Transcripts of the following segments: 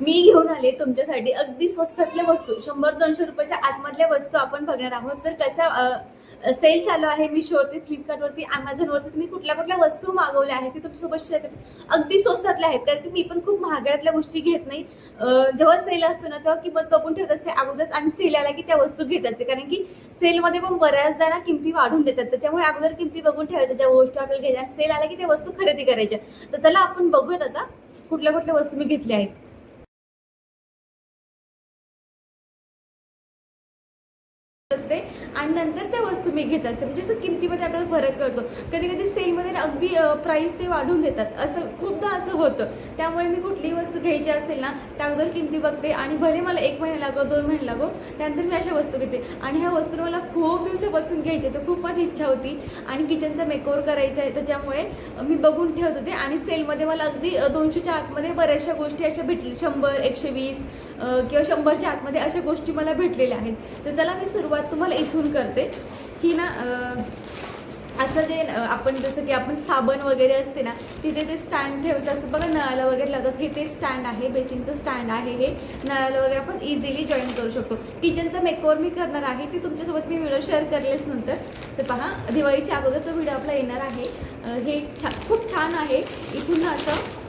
मी घेऊन आले तुमच्यासाठी. अगदी स्वस्तातल्या वस्तू. शंभर दोनशे रुपयाच्या आतमधल्या वस्तू आपण बघणार आहोत. तर कसा सेल चालू आहे मी शोरती फ्लिपकार्टवरती अमेझॉनवरती तुम्ही कुठल्या कुठल्या वस्तू मागवल्या आहेत ते तुमच्यासोबत शेअर करते. अगदी स्वस्तातल्या आहेत. कारण की मी पण खूप महागड्यातल्या गोष्टी घेत नाही. जेव्हा सेल असतो ना तेव्हा किंमत बघून ठेवत असते. अगोदर आणि सेल आला की त्या वस्तू घेत असते. कारण की सेलमध्ये पण बऱ्याचदा ना किमती वाढून देतात. त्याच्यामुळे अगोदर किमती बघून ठेवायच्या. ज्या वस्तू आपल्याला घ्यायच्या सेल आला की त्या वस्तू खरेदी करायच्या. तर चला आपण बघूयात आता कुठल्या कुठल्या वस्तू मी घेतल्या आहेत. आणि नंतर त्या वस्तू मी घेत असते. म्हणजे असं किमतीमध्ये आपल्याला फरक कळतो. कधी कधी सेलमध्ये अगदी प्राईस ते वाढवून देतात. असं खूपदा असं होतं. त्यामुळे मी कुठलीही वस्तू घ्यायची असेल ना त्या अगोदर किमती बघते आणि भले मला एक महिना लागो दोन महिने लागो त्यानंतर मी अशा वस्तू घेते. आणि ह्या वस्तू मला खूप दिवसापासून घ्यायच्या तर खूपच इच्छा होती. आणि किचनचा मेकओवर करायचा आहे. त्याच्यामुळे मी बघून ठेवत होते. आणि सेलमध्ये मला अगदी दोनशेच्या आतमध्ये बऱ्याचशा गोष्टी अशा भेटल्या. शंभर एकशे वीस किंवा शंभरच्या आतमध्ये अशा गोष्टी मला भेटलेल्या आहेत. तर चला मी सुरुवात तुम्हाला इथून करते. की ना असं जे आपण जसं की आपण साबण वगैरे असते ना तिथे ते स्टँड ठेवतं असं बघा नळाला वगैरे लागत हे ते स्टँड आहे बेसिनचं स्टँड आहे हे नळाला वगैरे आपण इझिली जॉईन करू शकतो. किचनचा मेकओवर मी करणार आहे ती तुमच्यासोबत मी व्हिडिओ शेअर करेलच नंतर. तर पहा दिवाळीच्या अगोदर तो व्हिडिओ आपला येणार आहे. हे छा खूप छान आहे. इथून असं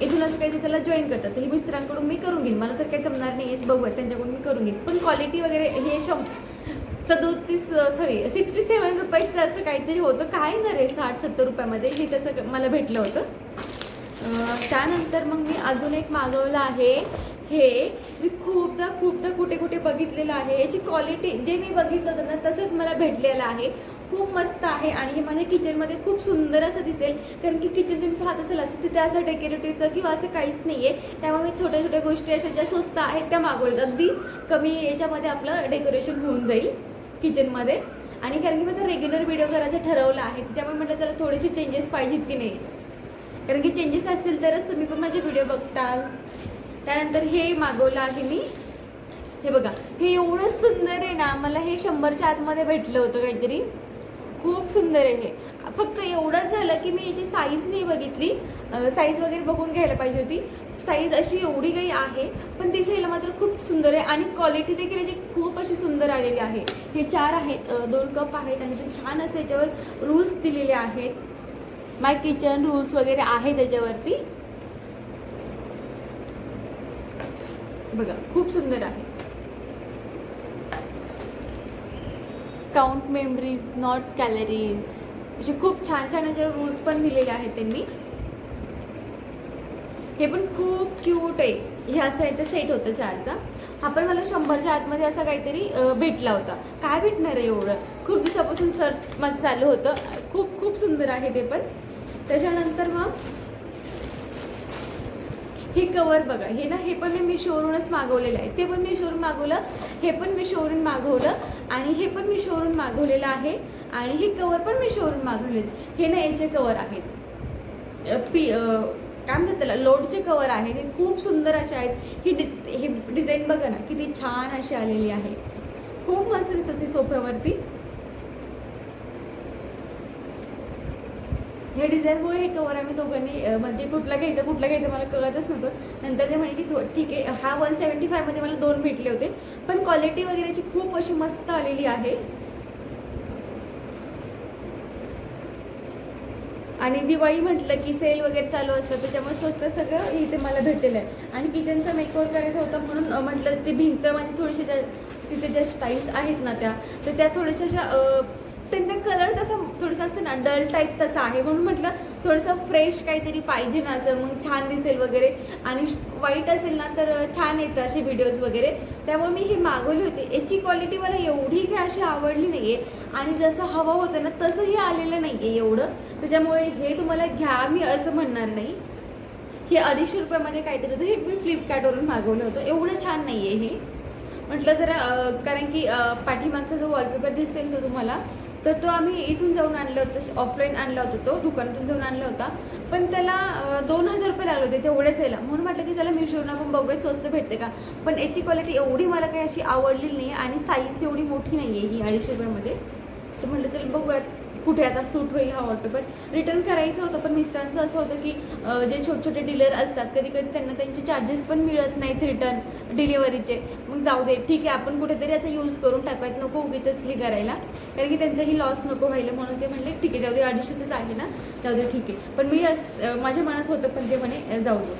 इथूनच काही ते त्याला जॉईन करतात. तर हे मिस्टरांकडून मी करून घेईन. मला तर काही जमणार नाही. आहेत बघूया त्यांच्याकडून मी करून घेईन. पण क्वालिटी वगैरे हे शं सदोतीस सॉरी सिक्स्टी सेवन रुपयाचं असं काहीतरी होतं. काय ना रे साठ सत्तर रुपयामध्ये? हे तसं मला भेटलं होतं. त्यानंतर मग मी अजून एक मागवलं आहे. हे मी खूपदा खूपदा कुठे कुठे बघितलेलं आहे. याची क्वालिटी जे मी बघितलं होतं ना तसंच मला भेटलेलं आहे. खूप मस्त आहे आणि हे माझ्या किचनमध्ये खूप सुंदर असं दिसेल. कारण की किचन तुम्ही पाहत असेल असं तिथे असं डेकोरेटिव्हचं किंवा असं काहीच नाही आहे त्यामुळे मी छोट्या छोट्या गोष्टी अशा ज्या स्वस्त आहेत त्या मागवल्या अगदी कमी याच्यामध्ये आपलं डेकोरेशन होऊन जाईल किचनमध्ये आणि कारण की मी आता रेग्युलर व्हिडिओ करायचं ठरवलं आहे त्याच्यामुळे म्हटलं जरा थोडेसे चेंजेस पाहिजेत की नाही. कारण की चेंजेस असतील तरच तुम्ही पण माझे व्हिडिओ बघताल. त्यानंतर हे मागवलं आहे मी. हे बघा हे एवढं सुंदर आहे ना मला हे शंभरच्या आतमध्ये भेटलं होतं काहीतरी. खूप सुंदर आहे हे. फक्त एवढंच झालं की मी याची साईज नाही बघितली. साईज वगैरे बघून घ्यायला पाहिजे होती. साईज अशी एवढी काही आहे पण दिसायला मात्र खूप सुंदर आहे आणि क्वालिटी देखील याची खूप अशी सुंदर आलेली आहे. हे चार आहेत दोन कप आहेत आणि ते छान असे याच्यावर रूल्स दिलेले आहेत. माय किचन रूल्स वगैरे आहे त्याच्यावरती बघा खूप सुंदर आहे. काउंट मेमरीज नॉट कॅलरीज असे खूप छान छान याचे रूल्स पण दिलेले आहेत त्यांनी. हे पण खूप क्यूट आहे. हे असं याचं सेट होतं चारचा. हा पण मला शंभरच्या आतमध्ये असा काहीतरी भेटला होता. काय भेटणार आहे एवढं? खूप दिवसापासून सर्च माझं चालू होतं. खूप खूप सुंदर आहे ते पण. त्याच्यानंतर मग हे कवर बघा. हे ना हे पण मी मिशोवरूनच मागवलेलं आहे. ते पण मिशोवरून मागवलं हे पण मिशोवरून मागवलं आणि हे पण मिशोवरून मागवलेलं आहे आणि हे कवर पण मिशोवरून मागवलेत. हे ना याचे कवर आहेत. पी काय म्हणतात त्याला लोडचे कवर आहे हे खूप सुंदर असे आहेत. ही डि हे डिझाईन बघा ना किती छान अशी आलेली आहे. खूप मस्त दिसत हे सोफ्यावरती. हे डिझाईनमुळे हे कवर आम्ही दोघांनी म्हणजे कुठला घ्यायचं कुठला घ्यायचं मला कळतच नव्हतं. नंतर ते म्हणे की ठीक आहे हा वन सेवन्टी फायमध्ये मला दोन भेटले होते. पण क्वालिटी वगैरेची खूप अशी मस्त आलेली आहे. आणि दिवाळी म्हटलं की सेल वगैरे चालू असतं त्याच्यामुळे स्वस्त सगळं इथे मला भेटेल आहे. आणि किचनचा मेकओवर करायचा होता म्हणून म्हटलं ती भिंत माझी थोडीशी त्या तिथे ज्या स्टाईल्स आहेत ना त्या तर त्या थोड्याशा अशा त्यांचा कलर तसा थोडासा असतं ना डल टाईप तसा आहे. म्हणून म्हटलं थोडंसं फ्रेश काहीतरी पाहिजे ना असं मग छान दिसेल वगैरे. आणि वाईट असेल ना तर छान येतं असे व्हिडिओज वगैरे. त्यामुळे मी हे मागवली होती. याची क्वालिटी मला एवढी काय अशी आवडली नाही आहे आणि जसं हवं होतं ना तसंही आलेलं नाही आहे एवढं. त्याच्यामुळे हे तुम्हाला घ्या मी असं म्हणणार नाही. हे अडीचशे रुपयामध्ये काहीतरी होतं. हे मी फ्लिपकार्टवरून मागवलं होतं. एवढं छान नाही आहे हे. म्हटलं जरा कारण की पाठीमागचा जो वॉलपेपर दिसतो ना तो तुम्हाला तर तो आम्ही इथून जाऊन आणलं होतं ऑफलाईन आणला होता तो दुकानातून जाऊन आणला होता. पण त्याला दोन हजार रुपये लागले होते तेवढेच यायला. म्हणून म्हटलं की चला मिशोवरून आपण बघूया स्वस्त भेटते का? पण याची क्वालिटी एवढी मला काही अशी आवडलेली नाही आणि साईज एवढी मोठी नाही आहे ही अडीचशे रुपयामध्ये. तर म्हटलं चल बघूयात. कुठे आता सूट होईल हा वॉलपेपर रिटर्न करायचं होतं पण मिस्टरांचं असं होतं की जे छोटे छोटे डीलर असतात कधी कधी त्यांना त्यांचे चार्जेस पण मिळत नाहीत रिटर्न डिलिव्हरीचे मग जाऊ दे ठीक आहे आपण कुठेतरी याचा यूज करून टाकायचं नको उगीच हे करायला. कारण की त्यांचाही लॉस नको व्हायला म्हणून ते म्हणले ठीक आहे जाऊ दे अडीचशेचंच आहे ना जाऊ दे ठीक आहे. पण मी अस- माझ्या मनात होतं पण ते म्हणे जाऊ दे.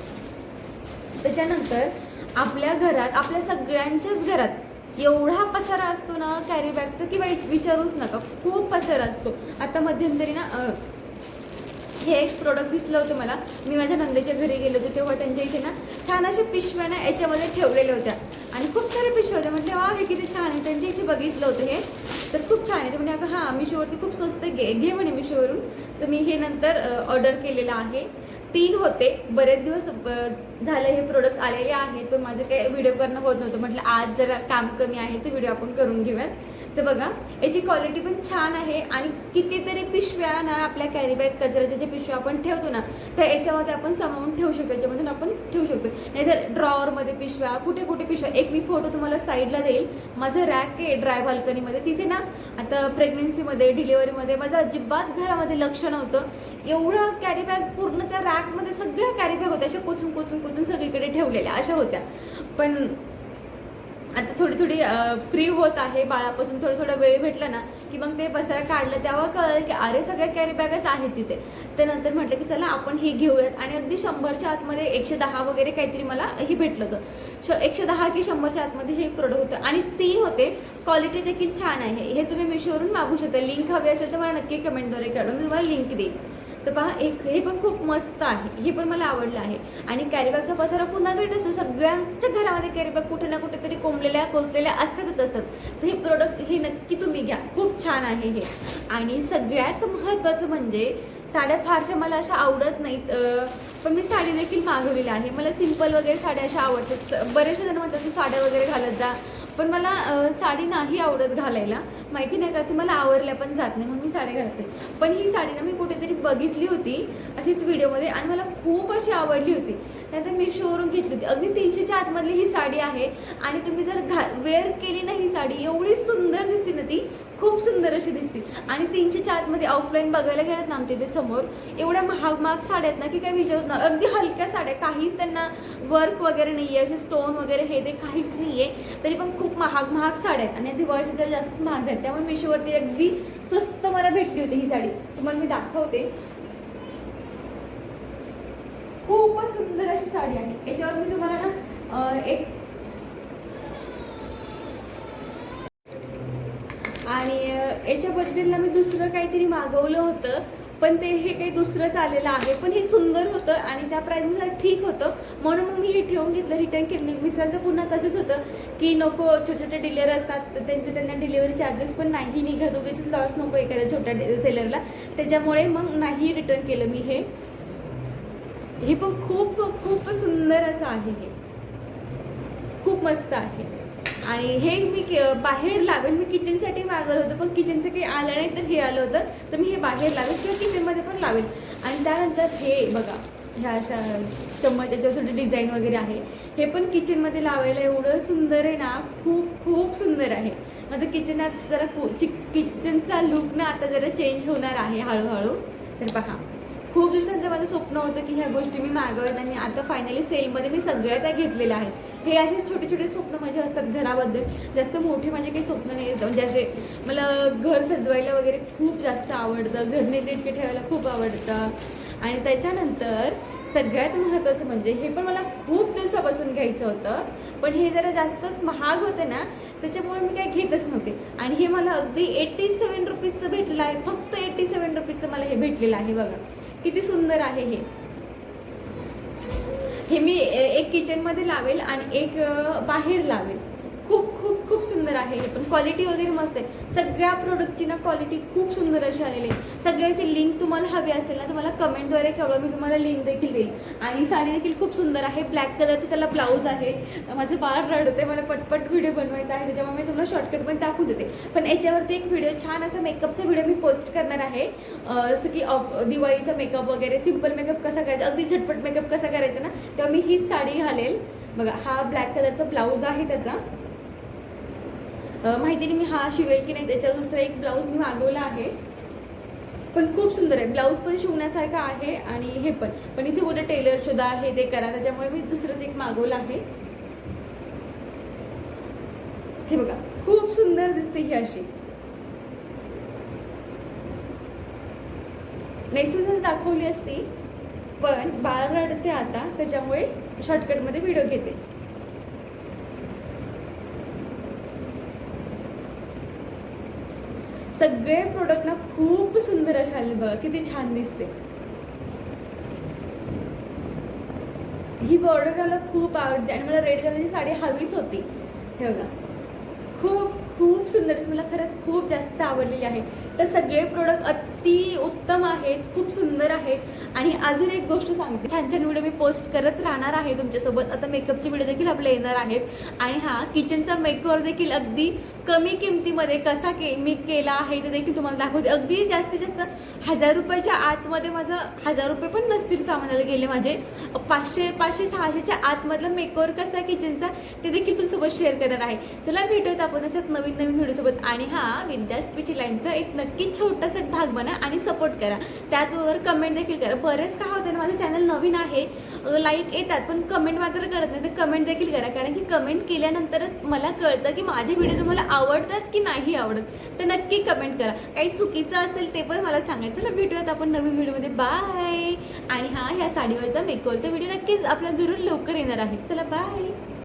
त्याच्यानंतर आपल्या घरात आपल्या सगळ्यांच्याच घरात एवढा पसारा असतो ना कॅरी बॅगचा की बाई विचारूच नका. खूप पसारा असतो. आता मध्यंतरी ना हे एक प्रोडक्ट दिसलं होतं मला. मी माझ्या नंदेच्या घरी गेले होते तेव्हा त्यांच्या इथे ना छान अशा पिशव्या ना याच्यामध्ये ठेवलेल्या होत्या. आणि खूप साऱ्या पिशव्या होत्या. म्हटलं वा हे किती छान आहे. त्यांच्या इथे बघितलं होतं हे. तर खूप छान आहे. ते म्हणजे अगं हां मिशोवरती खूप स्वस्त घे घे म्हणे मिशोवरून. तर मी हे नंतर ऑर्डर केलेलं आहे. तीन होते. बरेच दिवस झालं झाले हे प्रोडक्ट आलेले आहेत पण माझं काही व्हिडिओ करणं होत नव्हतं. म्हटलं आज जरा काम कमी आहे तर व्हिडिओ आपण करून घेऊयात. तर बघा याची क्वालिटी पण छान आहे आणि कितीतरी पिशव्या ना आपल्या कॅरीबॅग कचऱ्याच्या ज्या पिशव्या आपण ठेवतो ना तर याच्यामध्ये आपण सामावून ठेवू शकतो याच्यामधून आपण ठेवू शकतो. नाहीतर ड्रॉवरमध्ये पिशव्या कुठे कुठे पिशव्या एक मी फोटो तुम्हाला साईडला देईल. माझं रॅक आहे ड्राय बाल्कनीमध्ये तिथे ना आता प्रेग्नेन्सीमध्ये डिलिव्हरीमध्ये माझं अजिबात घरामध्ये लक्ष नव्हतं. एवढं कॅरीबॅग पूर्ण त्या रॅकमध्ये सगळ्या कॅरीबॅग होत्या अशा कोचून कोचून कोचून सगळीकडे ठेवलेल्या अशा होत्या. पण आता थोडी थोडी फ्री होत आहे बाळापासून थोडं थोडं वेळ भेटला ना की मग ते बसायला काढलं तेव्हा कळलं की अरे सगळ्या कॅरी बॅगच आहेत तिथे. त्यानंतर म्हटलं की चला आपण हे घेऊयात. आणि अगदी शंभरच्या आतमध्ये एकशे दहा वगैरे काहीतरी मला हे भेटलं होतं. श एकशे दहा की शंभरच्या आतमध्ये हे प्रोडक्ट होतं. आणि तीन होते क्वालिटी देखील छान आहे. हे तुम्ही मिशोवरून मागू शकता. लिंक हवी असेल तर मला नक्की कमेंटद्वारे काढून मी तुम्हाला लिंक देईन. तर पहा एक हे पण खूप मस्त आहे. हे पण मला आवडलं आहे. आणि कॅरीबॅगचा पसारा पुन्हा वेळ नसतो सगळ्यांच्या घरामध्ये कॅरीबॅग कुठे ना कुठेतरी कोंबलेल्या कोसलेल्या असतातच असतात. तर हे प्रोडक्ट हे नक्की तुम्ही घ्या. खूप छान आहे हे. आणि सगळ्यात महत्त्वाचं म्हणजे साड्या फारशा मला अशा आवडत नाहीत. पण मी साडी देखील मागवलेली आहे. मला सिंपल वगैरे साड्या अशा आवडतात. बरेचसे जण म्हणतात तू साड्या वगैरे घालत जा. पण मला साडी नाही आवडत घालायला. माहिती नाही का ती मला आवडल्या पण जात नाही म्हणून मी साडी घालते. पण ही साडी ना मी कुठेतरी बघितली होती अशीच व्हिडिओमध्ये आणि मला खूप अशी आवडली होती. त्यानंतर मी शोरूम घेतली होती. अगदी तीनशेच्या आतमधली ही साडी आहे आणि तुम्ही जर घा वेअर केली ना ही साडी एवढी सुंदर दिसते ना ती खूप सुंदर अशी दिसतील आणि तीनशे चारमध्ये ऑफलाईन बघायला गेलं ना आमच्या इथे समोर एवढ्या महाग महाग साड्या आहेत ना की काही विचारत ना अगदी हलक्या साड्या काहीच त्यांना वर्क वगैरे नाही आहे असे स्टोन वगैरे हे ते काहीच नाही आहे तरी पण खूप महाग महाग साड्या आहेत. आणि दिवाळीच्या जर जास्त महाग आहेत त्यामुळे मिशोवरती अगदी स्वस्त मला भेटली होती ही साडी. तुम्हाला मी दाखवते. खूपच सुंदर अशी साडी आहे. याच्यावर मी तुम्हाला ना एक आणि याच्या बदलीला मी दुसरं काहीतरी मागवलं होतं पण ते हे काही दुसरंच आलेलं आहे. पण हे सुंदर होतं आणि त्या प्राईजनुसार ठीक होतं. म्हणून मग मी हे ठेवून घेतलं रिटर्न केलं. मिसरांचं पुन्हा तसंच होतं की नको छोटे छोटे डिलिव्हर असतात त्यांचे त्यांना डिलिव्हरी चार्जेस पण नाही निघत उगीच लॉस नको एखाद्या छोट्या सेलरला त्याच्यामुळे मग नाही रिटर्न केलं मी हे. हे पण खूप खूप सुंदर असं आहे हे. खूप मस्त आहे. आणि हे मी के- बाहेर लावेल मी किचनसाठी मागवलं होतं पण किचनचं काही आलं नाही तर हे आलं होतं. तर मी हे बाहेर लावेल किंवा किचनमध्ये पण लावेल आणि त्यानंतर हे बघा ह्या अशा चम्मचाच्या थोडी डिझाईन वगैरे आहे हे पण किचनमध्ये लावायला एवढं सुंदर आहे ना खूप खूप सुंदर आहे. माझं किचनात जरा किचनचा लुक ना आता जरा चेंज होणार आहे हळूहळू. तर पहा खूप दिवसांचं माझं स्वप्न होतं की ह्या गोष्टी मी मागवत आणि आता फायनली सेलमध्ये मी सगळ्या त्या घेतलेल्या आहेत. हे असेच छोटे छोटे स्वप्न माझे असतात घराबद्दल. जास्त मोठे माझे काही स्वप्न नाही येतं म्हणजे असे मला घर सजवायला वगैरे खूप जास्त आवडतं. घर नीटनेटके ठेवायला खूप आवडतं. आणि त्याच्यानंतर सगळ्यात महत्त्वाचं म्हणजे हे पण मला खूप दिवसापासून घ्यायचं होतं. पण हे जरा जास्तच महाग होतं ना त्याच्यामुळे मी काही घेतच नव्हते. आणि हे मला अगदी एटी सेवन रुपीजचं भेटलेलं आहे. फक्त एटी सेवन रुपीजचं मला हे भेटलेलं आहे बघा. किती सुंदर आहे हे. हे मी ए- एक किचनमध्ये लावेल आणि एक बाहेर लावेल. खूप सुंदर आहे. हे पण क्वालिटी वगैरे मस्त आहे. सगळ्या प्रोडक्टची ना क्वालिटी खूप सुंदर अशी आलेली आहे. सगळ्याची लिंक तुम्हाला हवी असेल ना तर मला कमेंटद्वारे कळवा. मी तुम्हाला लिंक देखील देईल. आणि साडी देखील खूप सुंदर आहे. ब्लॅक कलरचं त्याला ब्लाऊज आहे. माझं बाळ रडते मला पटपट व्हिडिओ बनवायचा आहे. त्याच्यामुळे मी तुम्हाला शॉर्टकट पण दाखवून देते. पण याच्यावरती एक व्हिडिओ छान असा मेकअपचा व्हिडिओ मी पोस्ट करणार आहे. जसं की दिवाळीचा मेकअप वगैरे सिंपल मेकअप कसा करायचा अगदी झटपट मेकअप कसा करायचा ना तेव्हा मी ही साडी घालेल. बघा हा ब्लॅक कलरचा ब्लाऊज आहे त्याचा. माहिती नाही मी हा शिवेल की नाही त्याच्यावर दुसरा एक ब्लाऊज मी मागवला आहे. पण खूप सुंदर आहे. ब्लाऊज पण शिवण्यासारखं आहे आणि हे पण. पण इथे कुठे टेलर शोधा आहे ते करा. त्याच्यामुळे मी दुसरंच एक मागवलं आहे. हे बघा खूप सुंदर दिसते ही अशी. नेसूनच दाखवली असती पण बाळ रडते आता. त्याच्यामुळे शॉर्टकटमध्ये व्हिडिओ घेते. सगळे प्रोडक्ट ना खूप सुंदर असे आले बघा किती छान दिसते. ही बॉर्डर मला खूप आवडते आणि मला रेड कलरची साडी हवीच होती. हे बघा. खूप खूप सुंदर मला खरंच खूप जास्त आवडलेली आहे. तर सगळे प्रोडक्ट अति उत्तम आहेत खूप सुंदर आहेत. आणि अजून एक गोष्ट सांगते. छान छान व्हिडिओ मी पोस्ट करत राहणार आहे तुमच्यासोबत. आता मेकअपचे व्हिडिओ देखील आपले येणार आहेत. आणि हा किचनचा मेकओवर देखील अगदी कमी किमतीमध्ये कसा के मी केला आहे ते देखील तुम्हाला दाखवते. अगदी जास्तीत जास्त हजार रुपयाच्या आतमध्ये माझं हजार रुपये पण नसतील सामानाला गेले माझे. पाचशे पाचशे सहाशेच्या आतमधलं मेकओवर कसा किचनचा ते देखील तुमच्यासोबत शेअर करणार आहे. चला भेटूयात आपण अशाच नवीन नवीन व्हिडिओसोबत आणि हा विद्यास्पीची लाईनचा एक नक्की छोटासा भाग बना. आणि सपोर्ट करा. त्याचबरोबर कमेंट देखील करा. बरेच काय होतं माझं चॅनल नवीन आहे लाईक येतात पण कमेंट मात्र करत नाही तर कमेंट देखील करा. कारण की कमेंट केल्यानंतरच मला कळतं की माझे व्हिडिओ तुम्हाला आवडतात की नाही आवडत. तर नक्की कमेंट करा. काही चुकीचं असेल ते पण मला सांगायचं चला भेटूयात आपण नवीन व्हिडिओमध्ये बाय आणि हा ह्या साडीवरचा मेकअपचा व्हिडिओ नक्कीच आपल्या घरून लवकर येणार आहे. चला बाय